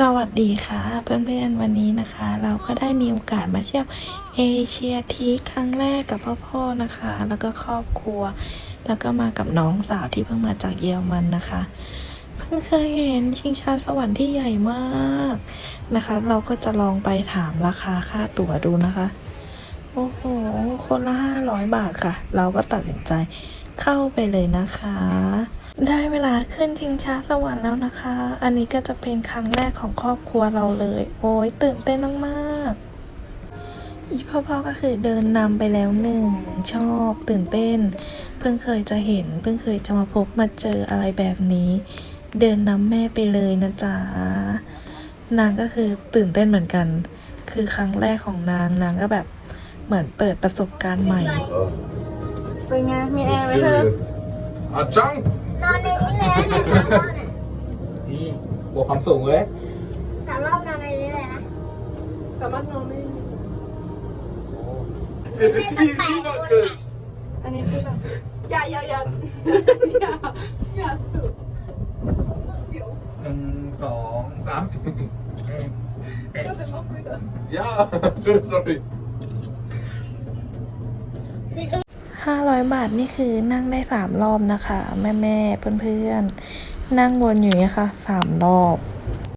สวัสดีค่ะเพื่อนๆวันนี้นะคะ เราก็ได้มีโอกาสมาเที่ยวเอเชียทีครั้งแรกกับพ่อพ่อนะคะ แล้วก็ครอบครัว แล้วก็มากับน้องสาวที่เพิ่งมาจากเยอรมันนะคะ เพิ่งเคยเห็นชิงช้าสวรรค์ที่ใหญ่มากนะคะ เราก็จะลองไปถามราคาค่าตั๋วดูนะคะ โอ้โห คนละห้าร้อยบาทค่ะ เราก็ตัดสินใจเข้าไปเลยนะคะ ได้เวลาขึ้นชิงช้าสวรรค์แล้วนะคะ อันนี้ก็จะเป็นครั้งแรกของครอบครัวเราเลย โอ้ยตื่นเต้นมากๆ อีพ่อพ่อก็คือเดินนำไปแล้วหนึ่ง ชอบตื่นเต้น เพิ่งเคยจะเห็น เพิ่งเคยจะมาพบมาเจออะไรแบบนี้ เดินนำแม่ไปเลยนะจ๊ะ นางก็คือตื่นเต้นเหมือนกัน คือครั้งแรกของนาง นางก็แบบเหมือนเปิดประสบการณ์ใหม่ เป็นไง มีแอร์ไหมเธอ serious อะจัง นอนในนี้เลยนะเนี่ยสามรอบเนี่ยนี่กลัวความสูงเลย สามรอบนอนในนี้เลยนะสามารถนอนได้ This is easy not good อันนี้คือแบบอย่าอย่าอย่าอย่าอย่าถูกเสียวหนึ่งสองสามก็จะต้องไปเดิน yeah sorry ห้าร้อ ยบาทนี่คือนั่งได้สามรอบนะคะ แม่แม่ๆเพื่อนๆ นั่งวนอยู่นี้ค่ะสามรอบ